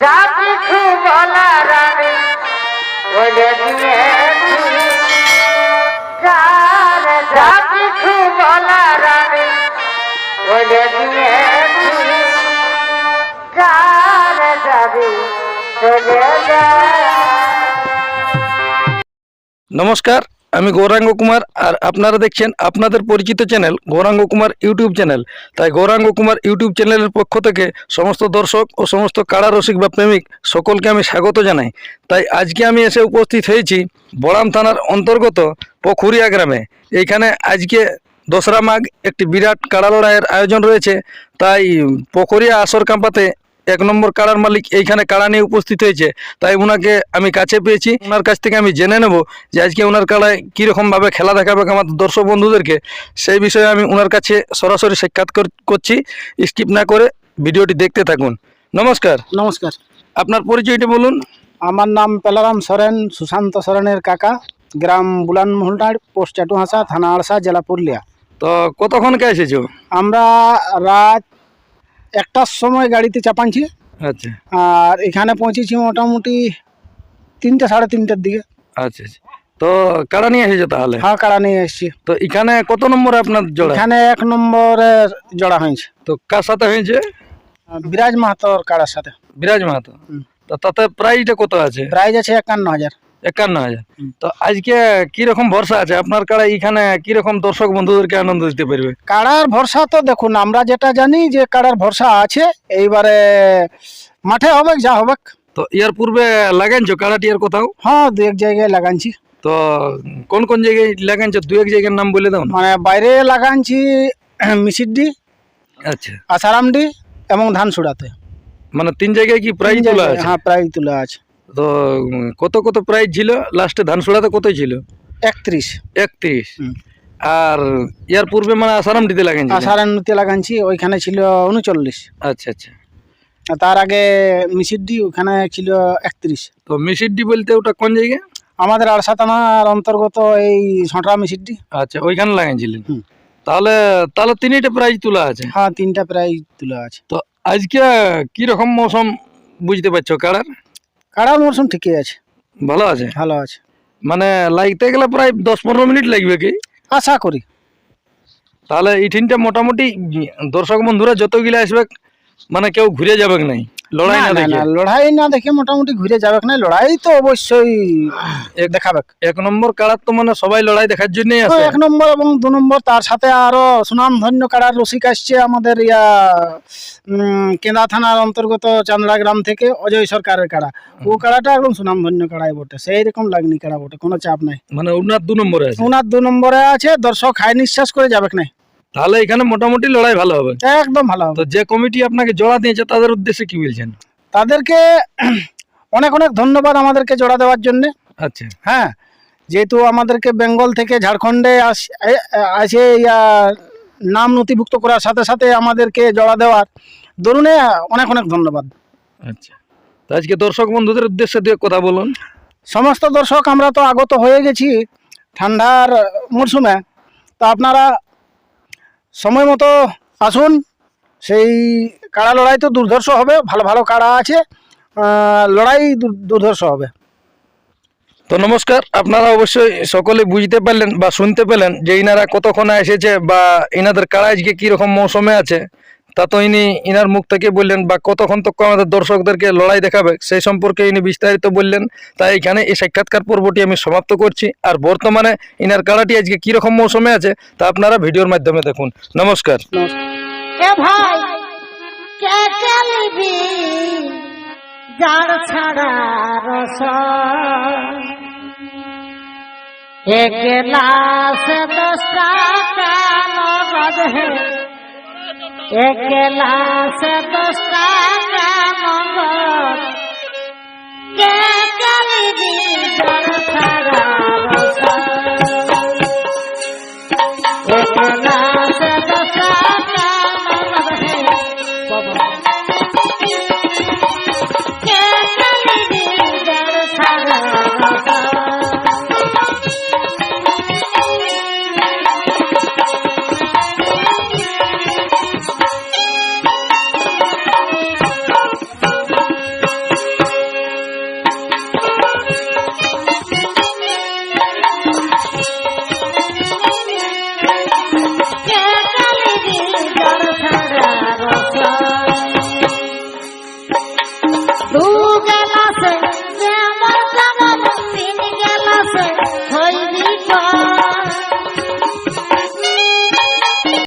যা কিছু বলার আমি বলে দিয়েছি। যার যা কিছু বলার আমি বলে দিয়েছি। যার যাবি চলে যা। নমস্কার। আমি গৌরাঙ্গ কুমার আর আপনারা দেখছেন আপনাদের পরিচিত channel Gauranga Kumar YouTube channel. তাই গৌরাঙ্গ কুমার ইউটিউব চ্যানেলের পক্ষ থেকে সমস্ত দর্শক ও সমস্ত কাড়া রসিক বা প্রেমিক সকলকে আমি স্বাগত জানাই। তাই আজকে আমি এসে উপস্থিত হয়েছি বড়াম থানার অন্তর্গত পখুরিয়া গ্রামে। এইখানে আজকে দোসরা মাঘ একটি বিরাট কাড়া লড়াইয়ের আয়োজন রয়েছে। তাই পখরিয়া আসর কাম্পাতে এক নম্বর কাড়ার মালিক এইখানে কাড়া নিয়ে উপস্থিত হয়েছে। তাই ওনাকে আমি কাছে পেয়েছি। ওনার কাছ থেকে আমি জেনে নেব যে আজকে ওনার কাড়ায় কীরকমভাবে খেলা দেখাবে আমার দর্শক বন্ধুদেরকে। সেই বিষয়ে আমি ওনার কাছে সরাসরি সাক্ষাৎ কর- করছি। স্কিপ না করে ভিডিওটি দেখতে থাকুন। নমস্কার। নমস্কার। আপনার পরিচয়টি বলুন। আমার নাম পেলারাম সরেন সুশান্ত সরেনের কাকা। গ্রাম বুলান মহলটার পোস্ট চাটুহাসা থানা আড়সা জেলা পুরুলিয়া। তো কতক্ষণকে এসেছ? আমরা রাত একটার সময় গাড়িতে চাপানছি আচ্ছা। আর এখানে পৌঁছেছি মোটামুটি তিনটে সাড়ে তিনটের দিকে। আচ্ছা আচ্ছা। তো কাড়া নিয়ে এসেছ তাহলে? হ্যাঁ কাড়া নিয়ে এসেছি। তো এখানে কত নম্বরে আপনার জোড়া? এখানে এক নম্বরের জোড়া হয়েছে। তো কার সাথে হয়েছে? বিরাজ মাহাতোর কাড়ার সাথে। বিরাজ মাহাতো। তো তাতে প্রাইসটা কত আছে? প্রাইজ আছে একান্ন হাজার। একান্ন হাজার। তো আজকে কি রকম ভরসা আছে? আপনার কাড়া এখানে কি রকম দর্শক বন্ধুদেরকে আনন্দ দিতে পারবে? কাড়ার ভরসা তো দেখুন আমরা যেটা জানি যে কাড়ার ভরসা আছে এইবারে মাঠে হবে যা হবে। তো ইয়ার পূর্বে লাগাইছো কাড়াটি আর কোথাও? হ্যাঁ দু এক জায়গায় লাগানছি তো কোন কোন জায়গায় লাগাইছো দু এক জায়গার নাম বলে দাও মানে বাইরে লাগানছি মিসিডি আচ্ছা। আসারামডি এবং ধানসুড়াতে। মানে তিন জায়গায় কি প্রাইজ তোলা আছে? হ্যাঁ প্রাইজ তোলা আছে। তো কত কত প্রাইজ ছিল? লাস্টে ধানসোড়াতে কত ছিল? একত্রিশ। একত্রিশ। হুম। আর ইয়ার পূর্বে মানে আসারাম দিতে লাগাইছো আসারান্নতে লাগানছি ওইখানে ছিল উনচল্লিশ। আচ্ছা আচ্ছা। আর তার আগে মিসিডি ওখানে ছিল একত্রিশ। তো মিসিডি বলতে ওটা কোন জায়গা? আমাদের আড়সা থানার অন্তর্গত এই ছটা মিসিডি আচ্ছা ওইখানে লাগাইছিলেন? হুম। তাহলে তাহলে তিনটা প্রাইজ তোলা আছে। হ্যাঁ তিনটা প্রাইজ তোলা আছে। তো আজকে কি রকম মৌসুম বুঝতে পারছ কাড়ার? কাড়ার মরশুম ঠিকই আছে। ভালো আছে? ভালো আছে। মানে লাগতে গেলে প্রায় দশ পনেরো মিনিট লাগবে কি? আশা করি। তাহলে এই মোটামুটি দর্শক বন্ধুরা যতগুলো আসবে মানে কেউ ঘুরে যাবে নাই? লড়াই না দেখে? লড়াই না দেখে মোটামুটি ঘুরে যাবে না লড়াই তো অবশ্যই দেখাবে। এক নম্বর কাড়ার তো মানে সবাই লড়াই দেখার এক নম্বর এবং দু নম্বর তার সাথে আরও সুনাম ধন্য কাড়ার রসিক আসছে আমাদের ইয়া কেন্দা থানার অন্তর্গত চান্দড়া গ্রাম থেকে অজয় সরকারের কাড়া। ও কাড়াটা একদম সুনাম ধন্য কাড়াই বটে সেই রকম লাগনি কাড়া বটে কোনো চাপ নাই। মানে উনার দু নম্বরে আছে? ওনার দু নম্বরে আছে দর্শক হাই নিঃশ্বাস করে যাবে না তাহলে এখানে মোটামুটি লড়াই ভালো হবে। একদম ভালো হবে। তো যে কমিটি আপনাকে জোড়া দিয়েছে তাদের উদ্দেশ্যে কি বলছেন? তাদেরকে অনেক অনেক ধন্যবাদ আমাদেরকে জোড়া দেওয়ার জন্য। আচ্ছা। হ্যাঁ যেহেতু আমাদেরকে বেঙ্গল থেকে ঝাড়খণ্ডে আস- নাম নথিভুক্ত করার সাথে সাথে আমাদেরকে জড়া দেওয়ার। দরুনে অনেক অনেক ধন্যবাদ। আচ্ছা। তো আজকে দর্শক বন্ধুদের উদ্দেশ্যে দিয়ে কথা বলুন। সমস্ত দর্শক আমরা তো আগত হয়ে গেছি ঠান্ডার মরশুমে। তো আপনারা সময় মতো আসুন। সেই কাড়া লড়াই তো দুর্ধর্ষ হবে, ভালো ভালো কাড়া আছে। লড়াই দুর্ধর্ষ হবে। তো নমস্কার, আপনারা অবশ্যই সকলে বুঝতে পারলেন বা শুনতে পেলেন যে ইনারা কতক্ষণে এসেছে বা ইনাদের কারা আজকে কীরকম মৌসুমে আছে। তা তো ইনি ইনার মুখ থেকে বললেন বা কতক্ষণ তক আমাদের দর্শকদেরকে লড়াই দেখাবে, সেই সম্পর্কে ইনি বিস্তারিত বললেন। তাই এখানে এই সাক্ষাৎকার পর্বটি আমি সমাপ্ত করছি। আর বর্তমানে ইনার কাড়াটি আজকে কীরকম মৌসুমে আছে, তা আপনারা ভিডিওর মাধ্যমে দেখুন। নমস্কার। একলা সে দশটা কাম কে Fruit.